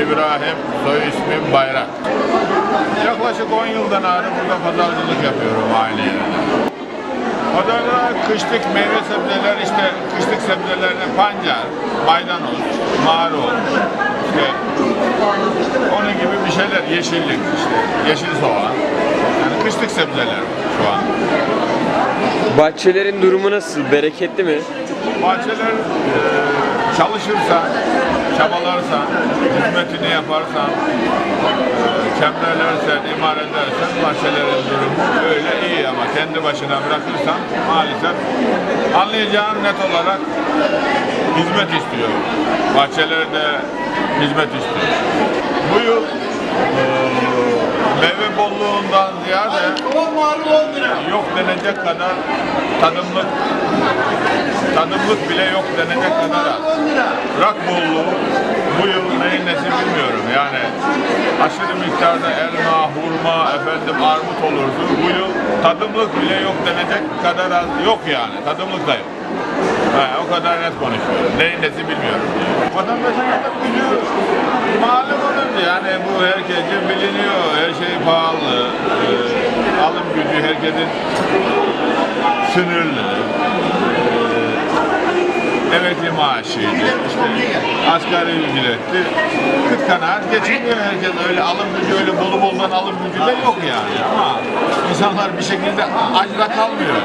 İbrahim, soy ismim Bayrak. Yaklaşık 10 yıldan beri burada pazarcılık yapıyorum yerde. Pazarda kışlık meyve sebzeler işte kışlık sebzelerine pancar, maydanoz, marul, işte onun gibi bir şeyler yeşillik işte yeşil soğan. Yani kışlık sebzeler şu an. Bahçelerin durumu nasıl? Bereketli mi? Bahçeler e, çalışırsan, çabalarsan, hizmetini yaparsan, e, kemlerlersen, imar edersen bahçelerin durumu öyle iyi ama kendi başına bırakırsan maalesef anlayacağın net olarak hizmet istiyor. Bahçelerde hizmet istiyor. Bu yıl e, meyve bolluğundan ziyade yok denecek kadar tadımlık tadımlık bile yok denecek kadar. Rak bolluğu bu yıl neyin nesi bilmiyorum. Yani aşırı miktarda elma, hurma, efendim armut olurdu. Bu yıl tadımlık bile yok denecek kadar az yok yani. Tadımlık da yok. He, o kadar net konuşuyorum. Neyin nesi bilmiyorum. Vatandaşın alım gücü malum olunca yani bu herkese biliniyor. Her şey pahalı. Ee, alım gücü herkesin sınırlı. Emekli maaşıydı. asgari ücretti. Kıt kanaat geçiniyor herkes. Öyle alım gücü öyle bolu boldan alım gücü de yok yani. Ama insanlar bir şekilde acda kalmıyor.